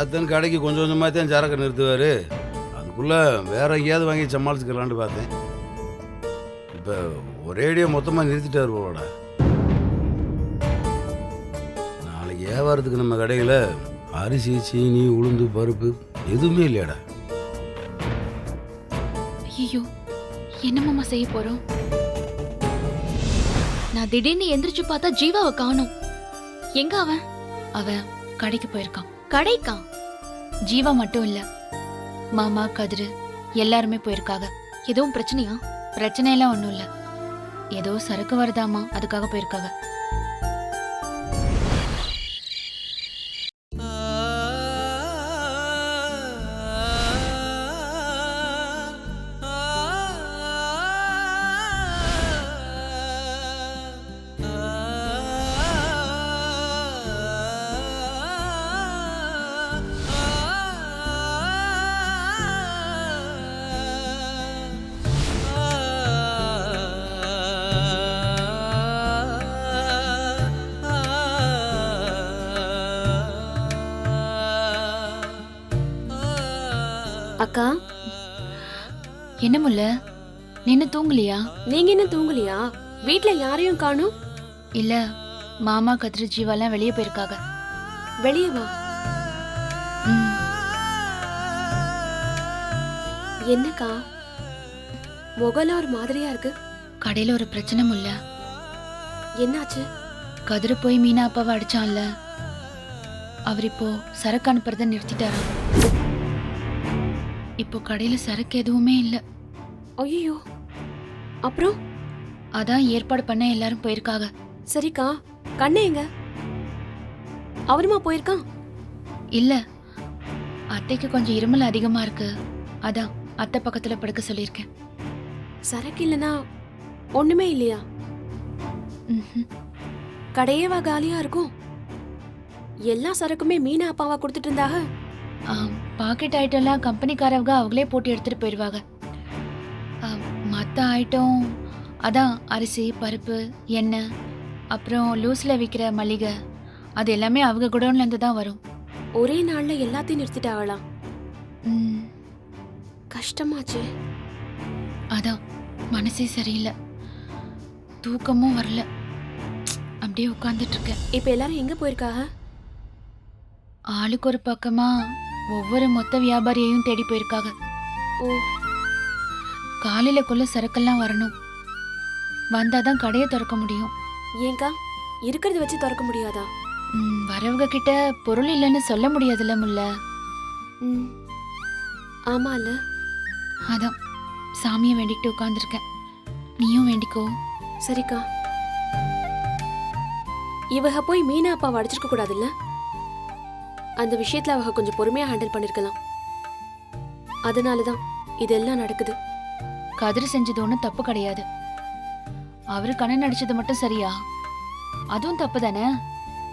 என்னத்தன் கடைக்கு கொஞ்சம் கொஞ்சமாக தான் சரக்கு நிறுத்துவார். அதுக்குள்ளே வேற எங்கேயாவது வாங்கி சமாளிச்சுக்கலான்னு பார்த்தேன். இப்போ ஒரேடியாக மொத்தமாக நிறுத்திட்டார் போலடா. நாளைக்கு வியாபாரத்துக்கு நம்ம கடையில் அரிசி சீனி உளுந்து பருப்பு எதுவுமே இல்லையாடா. ஐயோ என்னமாமா செய்ய போறோம்? நான் திடீர்னு எந்திரிச்சு பார்த்தா ஜீவாவை காணும். எங்க அவன்? அவன் கடைக்கு போயிருக்கான். கடைக்கா? ஜீவா மட்டும் இல்ல. மாமா கதிரு எல்லாருமே போயிருக்காங்க. எதுவும் பிரச்சனையா? பிரச்சனை எல்லாம் ஒன்றும் இல்ல. ஏதோ சரக்கு வருதாமா? அதுக்காக போயிருக்காங்க. என்ன முல்ல நின்னு தூங்கலையா? நீங்க என்ன தூங்கலையா? வீட்ல யாரையும் காணும்? இல்ல மாமா கதிரு ஜீவாலாம் வெளியே போயிருக்காங்க. வெளியே வா. என்னக்கா? முகலாம் ஒரு மாதிரியா இருக்கு. கடையில ஒரு பிரச்சனை முல்ல என்னாச்சு? கதிரு போய் மீனா அப்பாவை அடிச்சான்ல. அவர் இப்போ சரக்கு அனுப்புறத நிறுத்திட்டாராம் இப்போ கடையில சரக்கு எதுவுமே இல்ல. ஐயோ அப்புறம்? அதான் ஏற்பாடு பண்ண எல்லாரும் போயிருக்காங்க. சரிக்கா கண்ணே எங்க? அவருமா போயிருக்கான் இல்ல அத்தைக்கு கொஞ்சம் இருமல் அதிகமா இருக்கு. அதான் அத்தை பக்கத்துல படுக்க சொல்லியிருக்கேன். சரக்கு இல்லனா ஒண்ணுமே இல்லையா. கடையேவா காலியா இருக்கும். எல்லா சரக்குமே மீனா அப்பாவா கொடுத்துட்டு இருந்தாக? ஆம், பாக்கெட் ஐட்டம்லாம் கம்பெனிக்காரவங்க அவங்களே போட்டு எடுத்துட்டு போயிடுவாங்க மத்த ஐட்டம் அதான் அரிசி பருப்பு எண்ணெய் அப்புறம் லூஸ்ல விற்கிற மளிகை. அது எல்லாமே அவங்க குடோன்ல இருந்து தான் வரும். ஒரே நாள்ல எல்லாத்தையும் நிறுத்திட்டாங்களாம் ம், கஷ்டமாச்சே. அதான் மனசே சரியில்லை. தூக்கமும் வரல. அப்படியே உட்கார்ந்துட்டு இருக்கேன் இப்ப எல்லாரும் எங்க போயிருக்காக ஆளுக்கு ஒரு பக்கமா ஒவ்வொரு மொத்த வியாபாரியையும் தேடி போயிருக்காங்க. ஓ. காலையிலக்குள்ள சரக்கெல்லாம் வரணும். வந்தாதான் கடையை திறக்க முடியும். ஏங்கா இருக்கிறத வச்சு திறக்க முடியாதா? ம், வரவங்க கிட்ட பொருள் இல்லைன்னு சொல்ல முடியாதுல்ல முல்ல. ம் ஆமா இல்ல அதான் சாமியை வேண்டிக்கிட்டு உட்காந்துருக்கேன் நீயும் வேண்டிக்கோ. சரிக்கா. இவக போய் மீனா அப்பாவை அடிச்சிருக்க கூடாதுல்ல? அந்த விஷயத்துல அவக கொஞ்சம் பொறுமையா ஹேண்டில் பண்ணிருக்கலாம். அதனாலதான் இதெல்லாம் நடக்குது. கதிர் செஞ்சது ஒன்றும் தப்பு கிடையாது. அவரு கண்ணன் அடிச்சது மட்டும் சரியா? அதுவும் தப்பு தானே?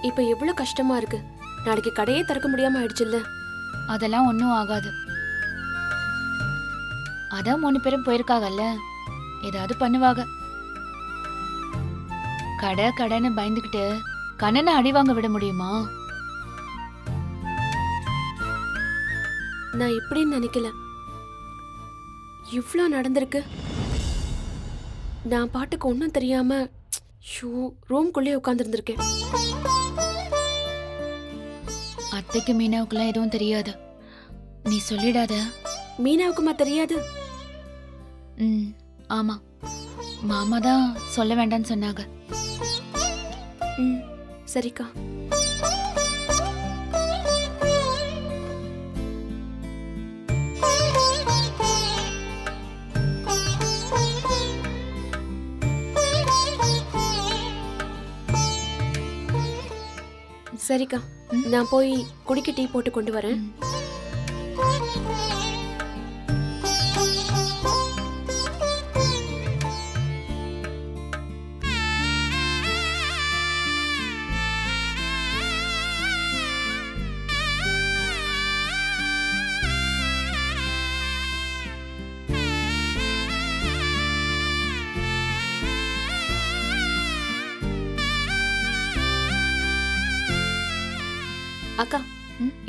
இப்ப எவ்வளவு கஷ்டமா இருக்கு? நாளைக்கு கடையே திறக்க முடியாம ஆயிடுச்சுல்ல? அதெல்லாம் ஒன்றும் ஆகாது. அதான் மூணு பேரும் போயிருக்காங்கல்ல ஏதாவது பண்ணுவாங்க கடை கடைன்னு பயந்துக்கிட்டு கண்ணனை அடி வாங்க விட முடியுமா? நான் இப்படின்னு நினைக்கல. இவ்ளோ நடந்திருக்கு. நான் பாட்டுக்கு ஒன்றும் தெரியாம ஷூ ரூம்குள்ளே உட்காந்துருந்துருக்கேன் அத்தைக்கு மீனாவுக்குலாம் எதுவும் தெரியாது. நீ சொல்லிடாத. மீனாவுக்குமா தெரியாது? ம் ஆமா. மாமா தான் சொல்ல வேண்டாம்னு சொன்னாங்க. ம் சரிக்கா. சரிக்கா. நான் போய் குடிக்க டீ போட்டு கொண்டு வரேன்.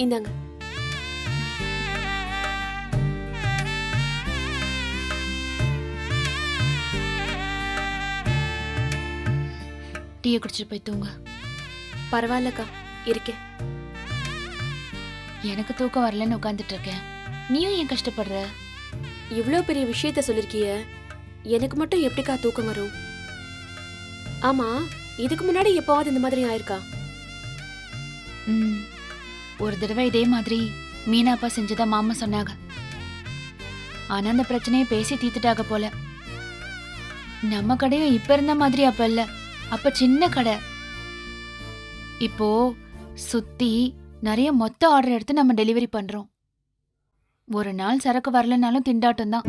இந்தாங்க. டீயை குடிச்சிட்டு போய் தூங்க. பரவாயில்லக்கா இருக்கேன். எனக்கு தூக்கம் வரலன்னு உட்காந்துட்டு இருக்கேன் நீயும் ஏன் கஷ்டப்படுற? இவ்வளோ பெரிய விஷயத்த சொல்லிருக்கிய. எனக்கு மட்டும் எப்படிக்கா தூக்கம் வரும்? ஆமா இதுக்கு முன்னாடி எப்பாவது இந்த மாதிரி ஆயிருக்கா? ம். ஒரு தடவை இதே மாதிரி மீனாப்பா செஞ்சதா மாமா சொன்னாங்க. ஆனா அந்த பிரச்சனையை பேசி தீத்துட்டாக போல. நம்ம கடையும் இப்ப இருந்த மாதிரி அப்ப இல்ல. அப்ப சின்ன கடை. இப்போ சுத்தி நிறைய மொத்த ஆர்டர் எடுத்து நம்ம டெலிவரி பண்றோம். ஒரு நாள் சரக்கு வரலனாலும் திண்டாட்டம் தான்.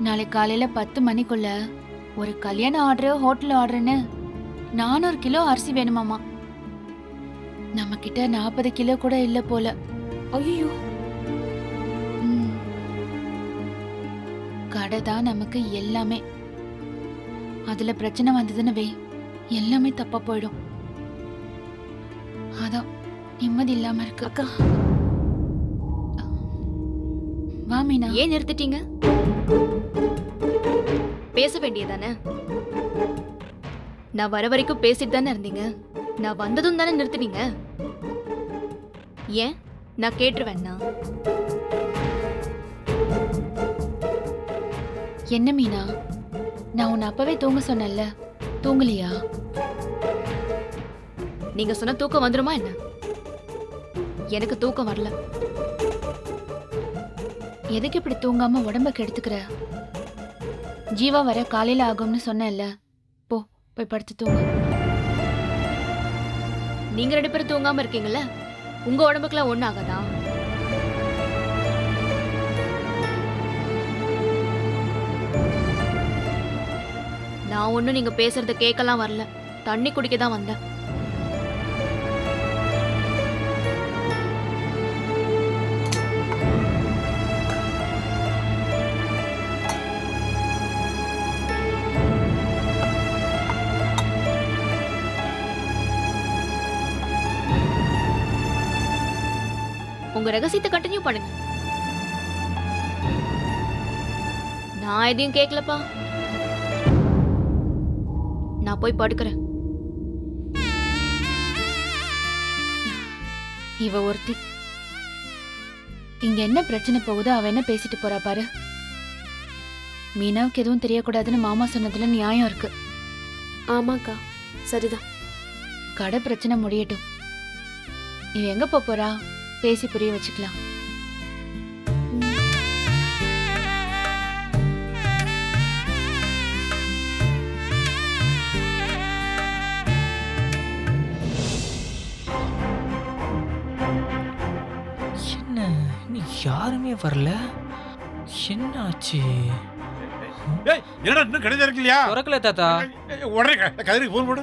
நாளைக்கு காலையில பத்து மணிக்குள்ள ஒரு கல்யாண ஆர்டர் ஹோட்டல் ஆர்டர்னு நானூறு கிலோ அரிசி வேணுமாமா. நம்ம கிட்ட நாற்பது கிலோ கூட இல்ல போல. ஐயோ. கடை தான் நமக்கு எல்லாமே. அதுல பிரச்சனை வந்ததுன்னு வை. எல்லாமே தப்பா போயிடும். அதான் நிம்மதி இல்லாம இருக்கு. அக்கா. வா மீனா. ஏன் நிறுத்திட்டீங்க? பேச வேண்டியதானே? நான் வர வரைக்கும் பேசிட்டு தானே இருந்தீங்க. நான் வந்ததும் தானே நிறுத்தினீங்க? ஏன்? நான் கேட்டுருவேன்னா? என்ன மீனா? நான் உன்னை அப்பவே தூங்க சொன்னேன்ல. தூங்கலையா? நீங்க சொன்ன தூக்கம் வந்துருமா என்ன? எனக்கு தூக்கம் வரல. எதுக்கு இப்படி தூங்காம உடம்ப கெடுத்துக்கிற? ஜீவா வர காலையில ஆகும்னு சொன்னேன்ல. போ போய் படுத்து தூங்கு. நீங்க ரெண்டு பேரும் தூங்காம இருக்கீங்கல்ல? உங்க உடம்புக்குலாம் ஒண்ணு ஆகாதா? நான் ஒன்றும் நீங்க பேசுறத கேட்கலாம் வரல. தண்ணி குடிக்க தான் வந்தேன். உங்க ரகசியத்தை கண்டினியூ பண்ணுங்க. நான் எதையும் கேட்கலப்பா நான் போய் படுக்கிறேன். இவ ஒருத்தி. இங்க என்ன பிரச்சனை போகுதோ அவ என்ன பேசிட்டு போறா பாரு. மீனாவுக்கு எதுவும் தெரியக்கூடாதுன்னு மாமா சொன்னதுல நியாயம் இருக்கு. ஆமாக்கா சரிதான். கடை பிரச்சனை முடியட்டும். இவ எங்க போப் போறா? பேசி புரிய வச்சுக்கலாம். என்ன இன்னும் யாருமே வரல? என்ன ஆச்சு ஏய் என்னடா இன்னும் கிடையாது இருக்கலையா திறக்கல தாத்தா. உடனே கதிருக்கு ஃபோன் போடு.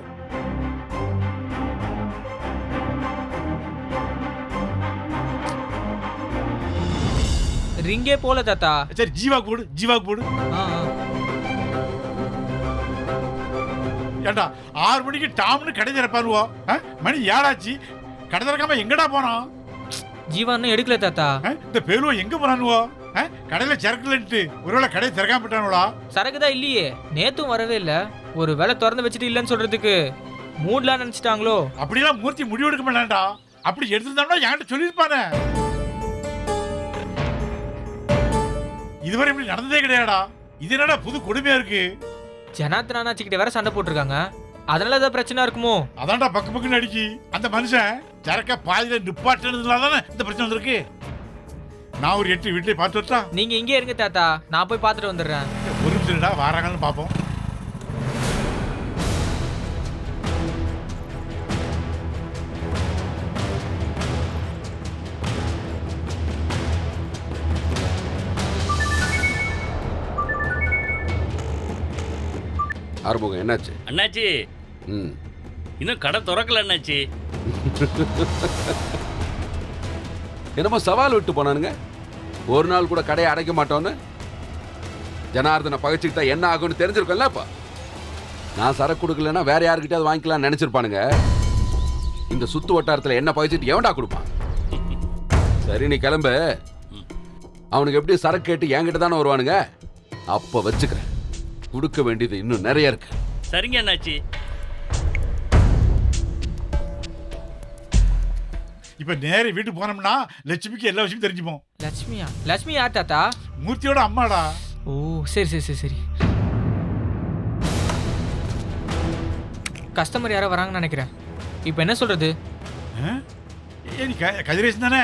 ரிங்கே போல தாத்தா. சரி ஜீவாக்கு போடு ஜீவாக்கு போடு ஆ, ஆ. ஏண்டா ஆறு மணிக்கு டாம்னு கடை திறப்பாருவோ? ஆ? மணி ஏழாச்சு. கடை திறக்காம எங்கடா போனான் ஜீவா இன்னும் எடுக்கல தாத்தா. ஆ? இந்த பேருவோ எங்க போனானுவோ ஆ? கடையில சரக்குலன்ட்டு ஒருவேளை கடையை திறக்காம விட்டானுவா சரக்கு தான் இல்லையே. நேத்தும் வரவே இல்ல. ஒரு வேலை திறந்து வச்சுட்டு இல்லைன்னு சொல்றதுக்கு மூட்லாம் நினைச்சிட்டாங்களோ? அப்படிலாம் மூர்த்தி முடிவு எடுக்க மாட்டான்டா. அப்படி எடுத்திருந்தான்னா என்கிட்ட சொல்லியிருப்பானே. இதுவரை இப்படி நடந்ததே கிடையாடா இது என்னடா புது கொடுமையா இருக்கு? ஜனார்த்தன் அண்ணாச்சிக்கிட்ட வேற சண்டை போட்டிருக்காங்க. அதனால ஏதாவது பிரச்சனை இருக்குமோ? அதான்டா பக்கு பக்குன்னு அடிக்கி. அந்த மனுஷன் சரக்க பாதியில நிப்பாட்டுனதுனால தானே இந்த பிரச்சனை வந்திருக்கு. நான் ஒரு எட்டு வீட்லயே பார்த்து வச்சா நீங்க இங்கே இருங்க தாத்தா. நான் போய் பார்த்துட்டு வந்துடுறேன். ஒரு நிமிஷம்டா வாராங்கன்னு பார்ப்போம். ஆறுமுகம். என்னாச்சு? அண்ணாச்சி. ம். இன்னும் கடை திறக்கல அண்ணாச்சி. என்னமோ சவால் விட்டு போனானுங்க. ஒரு நாள் கூட கடையை அடைக்க மாட்டோன்னு. ஜனார்தனை பகைச்சிக்கிட்டா என்ன ஆகும்னு தெரிஞ்சிருக்கோம்ல இப்போ நான் சரக்கு கொடுக்கலன்னா வேற யாருக்கிட்டயாவது வாங்கிக்கலாம்னு நினைச்சிருப்பானுங்க. இந்த சுத்து வட்டாரத்தில் என்ன பகைச்சிட்டு எவன்டா கொடுப்பான்? சரி நீ கிளம்பு. அவனுக்கு எப்படி சரக்கு கேட்டு என்கிட்ட தானே வருவானுங்க. அப்போ வச்சுக்கிறேன். கொடுக்க வேண்டியது இன்னும் நிறைய இருக்கு. சரிங்க அண்ணாச்சி. இப்ப நேரே வீட்டுக்கு போனோம்னா லட்சுமிக்கு எல்லா விஷயமும் தெரிஞ்சுப்போம். லட்சுமியா? லட்சுமி யார் தாத்தா? மூர்த்தியோட அம்மாடா. ஓ சரி சரி சரி சரி. கஸ்டமர் யாரோ வராங்கன்னு நினைக்கிறேன். இப்போ என்ன சொல்றது? கதிரேஷன் தானே?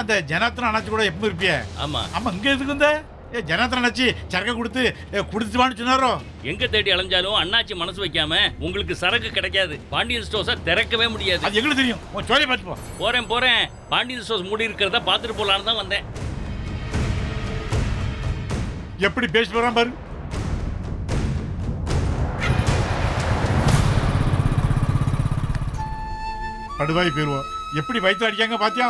அந்த ஜனாத்தன அணைச்சு கூட எப்பவும் இருப்பிய. ஆமா. ஆமா இங்க எதுக்கு இந்த ஏ ஜனாத்தன அண்ணாச்சி சரக்கு கொடுத்து கொடுத்துவான்னு சொன்னாரோ? எங்க தேடி அலைஞ்சாலும் அண்ணாச்சி மனசு வைக்காம உங்களுக்கு சரக்கு கிடைக்காது. பாண்டியன் ஸ்டோர்ஸை திறக்கவே முடியாது. அது எங்களுக்கு தெரியும். உன் சோழியை பார்த்து போ. போறேன் போறேன். பாண்டியன் ஸ்டோர்ஸ் மூடி இருக்கிறத பார்த்துட்டு போலான்னு தான் வந்தேன். எப்படி பேசி போறான் பாரு. படுவாய் போயிருவோம் எப்படி வயிற்று அடிக்காங்க பாத்தியா?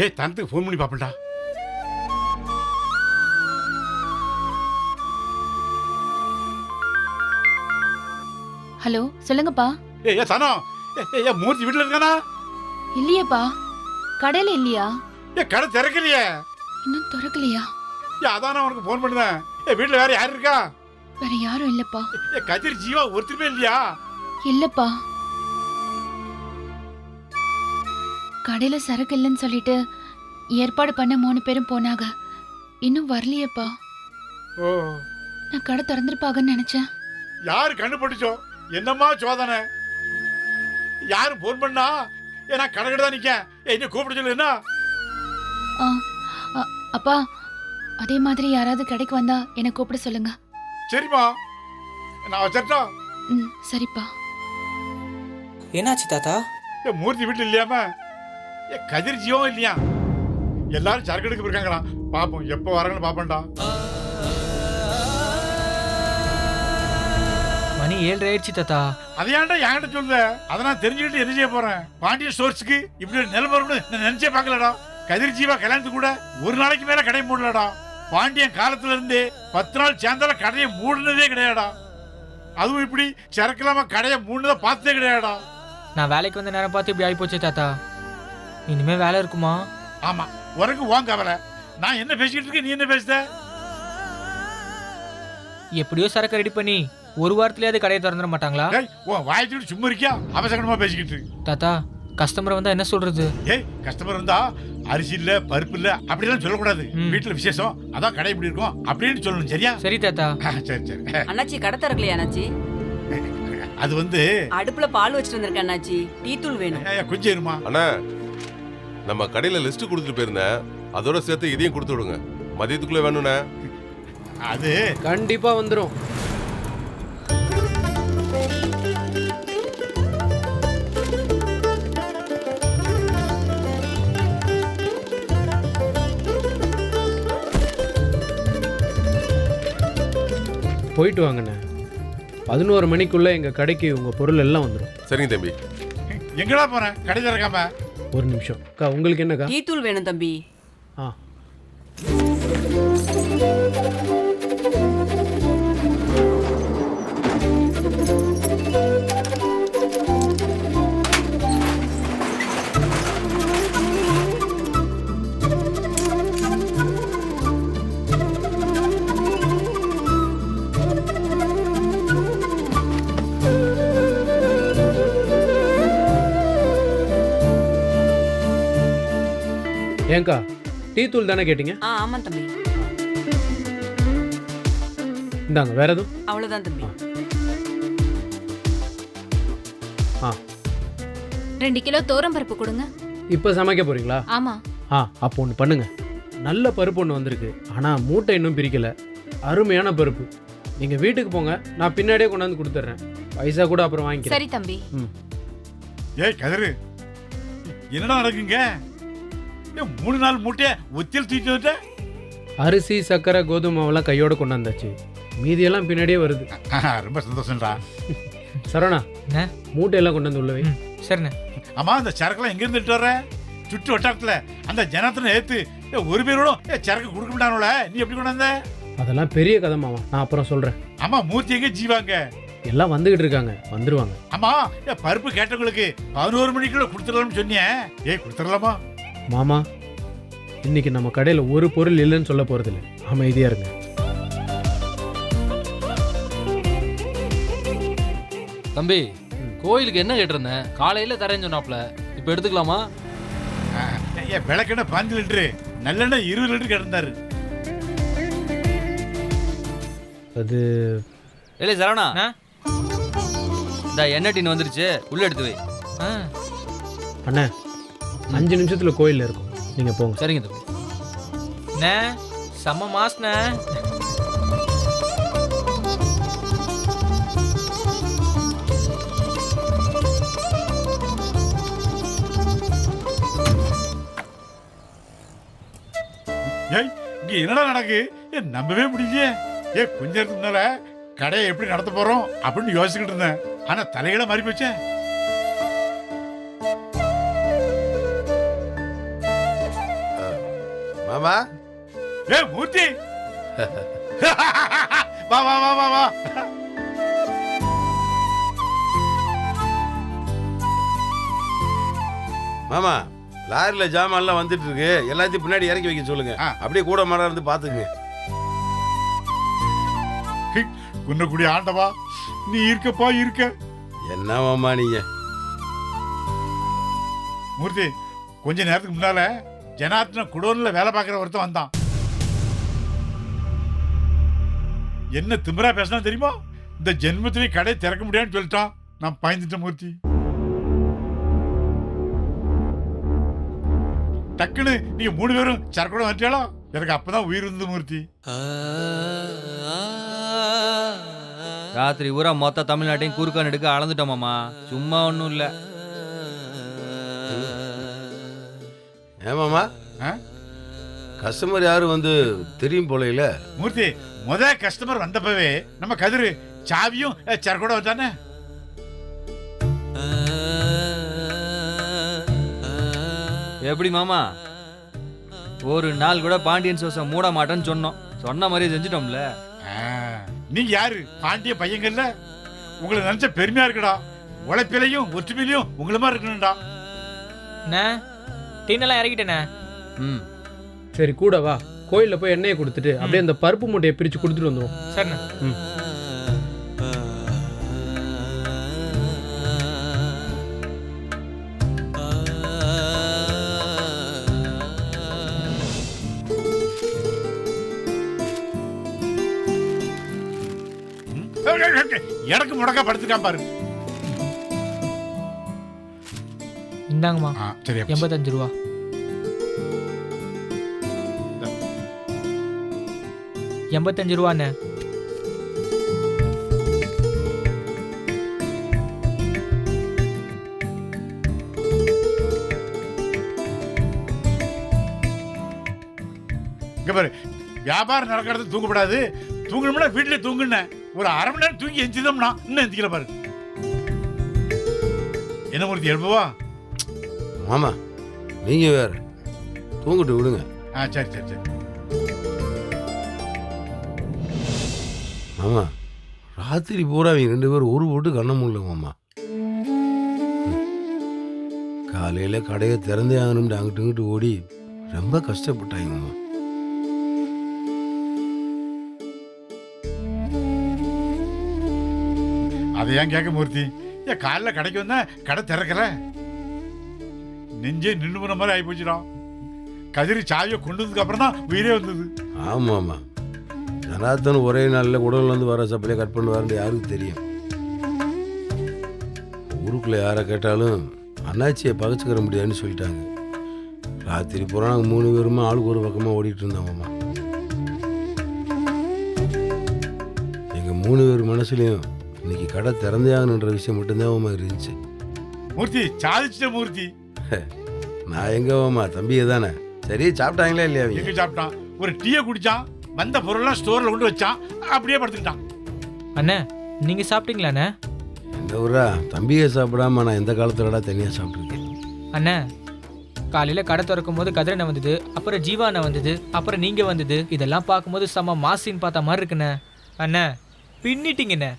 ஏய் தனத்துக்கு ஃபோன் பண்ணி பாப்பண்டா ஹலோ சொல்லுங்கப்பா. ஏய் ஏ தனம் ஏ, ஏ, ஏ மூர்த்தி வீட்டுல இருக்கானா? இல்லையேப்பா. கடையில இல்லையா? ஏ கடை திறக்கலையே. இன்னும் திறக்கலையா? ஏ அதான் நான் உனக்கு ஃபோன் பண்ணுறேன் ஏ வீட்டுல வேற யார் இருக்கா? வேற யாரும் இல்லப்பா. ஏ கதிர் ஜீவா ஒருத்தருமே இல்லையா? இல்லப்பா. கடையில சரக்கு இல்லைன்னு சொல்லிட்டு ஏற்பாடு பண்ண மூணு பேரும் போனாங்க. இன்னும் வரலையேப்பா. ஓ. நான் கடை திறந்திருப்பாங்கன்னு நினைச்சேன். யாரு கண்டுபிடிச்சோம் என்னம்மா சோதனை? யாரு போன் பண்ணா? ஏ நான் கடை தான் நிக்கேன். என்ன கூப்பிட சொல்லு என்ன? ஆ, அ- அப்பா அதே மாதிரி யாராவது கடைக்கு வந்தா என்னை கூப்பிட சொல்லுங்க. சரிம்மா. நான் வச்சிட்டா ம் சரிப்பா. என்னாச்சு தாத்தா? ஏ மூர்த்தி வீட்டுல இல்லையாம ஏ கதிர் ஜீவம் இல்லையா? எல்லாரும் சரக்கு எடுக்க போயிருக்காங்களாம் பாப்போம் எப்போ வராங்கன்னு பாப்போம்டா. மணி ஏழரை ஆயிடுச்சு தாத்தா. அதை ஏன்டா என்கிட்ட சொல்லுத அதை நான் தெரிஞ்சுக்கிட்டு என்ன செய்ய போறேன்? பாண்டியன் ஸ்டோர்ஸ்க்கு இப்படி ஒரு நிலைமை வரும்னு நான் நினைச்சே பார்க்கலடா. கதிர் ஜீவா கல்யாணத்துக்கு கூட ஒரு நாளைக்கு மேல கடை மூடலடா. பாண்டியன் காலத்துல இருந்தே பத்து நாள் சேர்ந்தால கடையை மூடினதே கிடையாடா அதுவும் இப்படி சரக்கு இல்லாம கடையை மூடினதை பார்த்ததே கிடையாடா நான் வேலைக்கு வந்த நேரம் பார்த்து இப்படி ஆகிப்போச்சே தாத்தா. இனிமே வேலை இருக்குமா? ஆமா உனக்கு வாங்க கவலை. நான் என்ன பேசிக்கிட்டு இருக்கேன் நீ என்ன பேசுத? எப்படியோ சரக்கு ரெடி பண்ணி ஒரு வாரத்திலேயாவது கடையை திறந்துட மாட்டாங்களா? ஏய் உன் வாய்ச்சிட்டு சும்மா இருக்கியா? அவசரமா பேசிக்கிட்டு தாத்தா கஸ்டமர் வந்தா என்ன சொல்றது? ஏய் கஸ்டமர் இருந்தா அரிசி இல்ல பருப்பு இல்ல அப்படிலாம் சொல்லக்கூடாது. ம். வீட்டுல விசேஷம் அதான் கடை இப்படி இருக்கும் அப்படின்னு சொல்லணும் சரியா? சரி தாத்தா. ஆ, சரி சரி. அண்ணாச்சி கடை திறக்கலையா அண்ணாச்சி? அது வந்து அடுப்புல பால் வச்சுட்டு வந்திருக்கேன் அண்ணாச்சி. டீ தூள் வேணும். ஏய், கொஞ்சம் இருமா அண்ணா நம்ம கடையில் லிஸ்ட் கொடுத்துட்டு போயிருந்தேன். அதோட சேர்த்து இதையும் கொடுத்து விடுங்க. மதியத்துக்குள்ளே வேணுண்ணே அது கண்டிப்பா வந்துடும் போயிட்டு வாங்கண்ணே. பதினோரு மணிக்குள்ள எங்க கடைக்கு உங்க பொருள் எல்லாம் வந்துடும் சரிங்க தம்பி. எங்கடா போறேன் கடை திறக்காம ஒரு நிமிஷம். அக்கா உங்களுக்கு என்னக்கா? டீ தூள் வேணும் தம்பி. ஆ. ஏங்கா டீ தூள் தானே கேட்டீங்க? ஆ ஆமா தம்பி. இந்தாங்க வேற எதுவும்? அவ்வளவுதான் தம்பி. ஆ. ரெண்டு கிலோ தோரம் பருப்பு கொடுங்க. இப்போ சமைக்க போறீங்களா? ஆமா. ஆ அப்போ ஒன்று பண்ணுங்க. நல்ல பருப்பு ஒன்று வந்திருக்கு. ஆனால் மூட்டை இன்னும் பிரிக்கல. அருமையான பருப்பு. நீங்கள் வீட்டுக்கு போங்க நான் பின்னாடியே கொண்டாந்து கொடுத்துட்றேன். பைசா கூட அப்புறம் வாங்கிக்கிறேன். சரி தம்பி. ஏய் கதிரு. என்னடா நடக்குங்க? மூணு நாள் மூட்டையை ஒத்தியில் தூக்கிட்டு வந்துட்ட? அரிசி சர்க்கரை கோதுமை மாவெல்லாம் கையோட கொண்டாந்தாச்சு மீதியெல்லாம் பின்னாடியே வருது. ஆஹா, ரொம்ப சந்தோஷம்டா. சரவணா என்ன? மூட்டையெல்லாம் கொண்டாந்து உள்ள வை. ம் சரிண்ணே. ஆமா அந்த சரக்குலாம் எங்க இருந்து இட்டு வர சுற்று வட்டாரத்துல. அந்த ஜனத்தின ஏத்து ஏய், ஒரு பேரோட ஏய், சரக்கு கொடுக்க மாட்டானுல நீ எப்படி கொண்டாந்த அதெல்லாம் பெரிய கதை மாமா. நான் அப்புறம் சொல்கிறேன் ஆமா மூர்த்தி எங்க ஜீவாங்க? எல்லாம் வந்துகிட்டு இருக்காங்க. வந்துருவாங்க. ஆமா ஏய், பருப்பு கேட்டவங்களுக்கு பதினோரு மணிக்குள்ள கொடுத்துடலாம்னு சொன்னியே. ஏய் கொடுத்துடலாமா? மாமா இன்னைக்கு நம்ம கடையில் ஒரு பொருள் இல்லைன்னு சொல்ல போகிறதில்ல அமைதியாக இருங்க. தம்பி கோயிலுக்கு என்ன கேட்டிருந்தேன் காலையில தரேன்னு சொன்னாப்ல. இப்போ எடுத்துக்கலாமா? ஏன் விளக்கெண்ணெய் பாஞ்சு லிட்டரு. நல்லெண்ணெய் இருபது லிட்டர் கிடந்தாரு. அது இல்லை சரவணா. இந்த எண்ணெய் டின் வந்துருச்சு. உள்ள எடுத்து வை. ஆ. அண்ணே அஞ்சு நிமிஷத்தில் கோயிலில் இருக்கும். நீங்கள் போங்க. சரிங்க தம்பி. அண்ணே செம்ம மாஸ்ண்ணே ஏய் இங்க என்னடா நடக்கு? ஏ நம்பவே முடியலையே. ஏ கொஞ்ச நேரத்துக்கு முன்னால கடையை எப்படி நடத்த போறோம் அப்படின்னு யோசிச்சுக்கிட்டு இருந்தேன். ஆனா தலைகளை மாறி போச்சே. மாமா ஏ மூர்த்தி. வா வா வா வா வா. மாமா லாரில ஜாமான்லாம் வந்துட்டு இருக்கு எல்லாத்தையும் பின்னாடி இறக்கி வைக்க சொல்லுங்க. அப்படியே கூட மரம் இருந்து பாத்துங்க குன்னக்குடி ஆண்டவா நீ இருக்கப்பா இருக்க. என்ன மாமா நீங்க? மூர்த்தி கொஞ்ச நேரத்துக்கு முன்னால ஜனார்த்தன குடோன்ல வேலை பார்க்குற ஒருத்தன் வந்தான். என்ன திமிரா பேசினா தெரியுமா? இந்த ஜென்மத்திலேயே கடை திறக்க முடியாதுன்னு சொல்லிட்டான். நான் பயந்துட்டேன் மூர்த்தி. டக்குன்னு நீங்க மூணு பேரும் சரக்கூட வந்துட்டாளா எனக்கு அப்பதான் உயிர் இருந்தது மூர்த்தி. ராத்திரி ஊரா மொத்த தமிழ்நாட்டையும் குறுக்கான் எடுக்க அளந்துட்டோமாமா சும்மா ஒன்றும் இல்லை. ஏன் மாமா? ஆ? கஸ்டமர் யாரும் வந்து தெரியும் போலையில மூர்த்தி முத கஸ்டமர் வந்தப்பவே நம்ம கதிரு சாவியும் சரக்கூட வந்தானே எப்படி மாமா? ஒரு நாள் கூட பாண்டியன் சோசை மூட மாட்டேன்னு சொன்னோம். சொன்ன மாதிரி செஞ்சிட்டோம்ல. நீங்க யாரு? பாண்டிய பையங்கள்ல உங்களை நினைச்ச பெருமையா இருக்குடா. உழைப்பிலையும் ஒற்றுமையிலையும் உங்களை மாதிரி இருக்கணும்டா. அண்ணே டீனெல்லாம் இறக்கிட்டேண்ணே ம் சரி கூட வா கோயிலில் போய் எண்ணெயை கொடுத்துட்டு அப்படியே அந்த பருப்பு மூட்டையை பிரித்து கொடுத்துட்டு வந்துடும் சரிண்ணே ம்? எனக்கு முடக்கா படுத்துக்கான் பாரு இந்தாங்கம்மா ஆ, சரி அப்ப எண்பத்தஞ்சு ரூபா எண்பத்தஞ்சு ரூபாண்ணே இங்க பாரு. வியாபாரம் நடக்கிறது தூங்கக்கூடாது தூங்கணும்னா வீட்டுல தூங்குன. ஒரு அரை மணி நேரம் தூங்கி எஞ்சிதோம்னா இன்னும் எந்திக்கல பாரு. என்ன மூர்த்தி எழுப்புவா? மாமா நீங்க வேற. தூங்கிட்டு விடுங்க. ஆ சரி சரி சரி. மாமா ராத்திரி பூரா அவங்க ரெண்டு பேரும் ஒரு போட்டு கண்ண முடியல மாமா. காலையில கடையை திறந்தே ஆகணும்னு அங்கிட்டு இங்கிட்டு ஓடி ரொம்ப கஷ்டப்பட்டாங்க மாமா. அதை ஏன் கேட்க மூர்த்தி? ஏன் காலைல கடைக்கு வந்தா கடை திறக்கல? நெஞ்சே நின்று போன மாதிரி ஆகி போச்சுடா கதிரி சாவியை கொண்டு வந்ததுக்கு அப்புறம் தான் உயிரே வந்தது. ஆமா ஆமா ஜனார்த்தன் ஒரே நாளில் உடல்ல இருந்து வர சப்பலையை கட் பண்ணுவாருன்னு யாருக்கு தெரியும்? ஊருக்குள்ள யாரை கேட்டாலும் அண்ணாச்சியை பகச்சுக்கிற முடியாதுன்னு சொல்லிட்டாங்க. ராத்திரி பூரா நாங்கள் மூணு பேருமா ஆளுக்கு ஒரு பக்கமாக ஓடிட்டு இருந்தோம் மாமா எங்கள் மூணு பேர் மனசுலையும் இன்னைக்கு கடை திறந்தே ஆகணுன்ற விஷயம் மட்டும்தான் இருந்துச்சு. மூர்த்தி சாதிச்சிட்ட மூர்த்தி. நான் எங்க மாமா? தம்பியை தானே சரி சாப்பிட்டாங்களா இல்லையா அவங்க? எங்க சாப்பிட்டான்? ஒரு டீயை குடிச்சான் வந்த பொருள்லாம் ஸ்டோர்ல கொண்டு வச்சான் அப்படியே படுத்துக்கிட்டான். அண்ணே நீங்கள் சாப்பிட்டீங்களாண்ணே? எங்க ஊரா தம்பியை சாப்பிடாம நான் எந்த காலத்துலடா தனியாக சாப்பிட்ருக்கேன் அண்ணே காலையில் கடை திறக்கும் போது கதிரண்ண வந்தது அப்புறம் ஜீவா அண்ணன் வந்தது அப்புறம் நீங்கள் வந்தது இதெல்லாம் பார்க்கும்போது செம்ம மாசின்னு பார்த்த மாதிரி இருக்குண்ணே. அண்ணே பின்னிட்டீங்கண்ணே.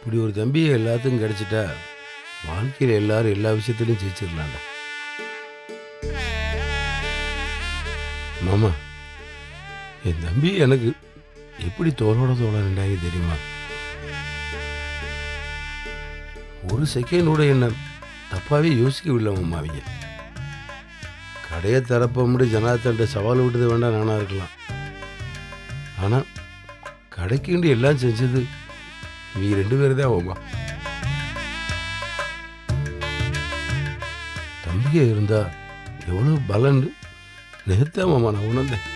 இப்படி ஒரு தம்பி எல்லாத்துக்கும் கிடைச்சிட்டா வாழ்க்கையில் எல்லாரும் எல்லா விஷயத்திலையும் ஜெயிச்சிடலாம்டா. மாமா என் தம்பி எனக்கு எப்படி தோளோட தோள நின்றாங்க தெரியுமா? ஒரு செகண்ட் என்ன தப்பாவே யோசிக்கவில்லை மாமா அவங்க. கடையை தரப்ப முடியும் ஜனார்த்தன்ட்ட சவால் விட்டது வேண்டாம் நானா இருக்கலாம். ஆனால் கடைக்குண்டு எல்லாம் செஞ்சது இவங்க ரெண்டு பேரும் தான் மாமா தம்பிகை இருந்தா எவ்வளோ பலன்னு நேத்தா மாமா நான் உணர்ந்தேன்.